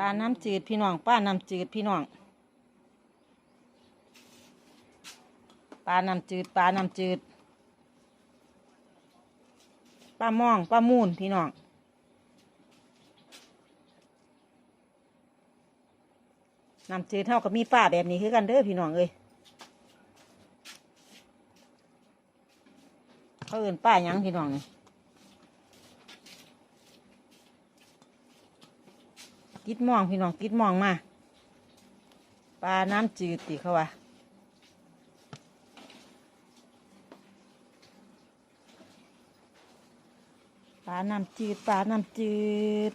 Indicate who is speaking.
Speaker 1: ปลาน้ำจืดพี่น้องปลาน้ำจืดพี่น้องปลาน้ำจืดปลาน้ำจืดปลาม่องปลามูนพี่น้องน้ำจืดเท่ากับมีปลาแบบนี้คือกันเด้อพี่น้องเอ้ยเขาเอื่นป้ายังพี่น้องนี่ กิดมองพี่น้องกิดมองมาปลาน้ำจืดติเขาว่าปลาน้ำจืดปลาน้ำจืด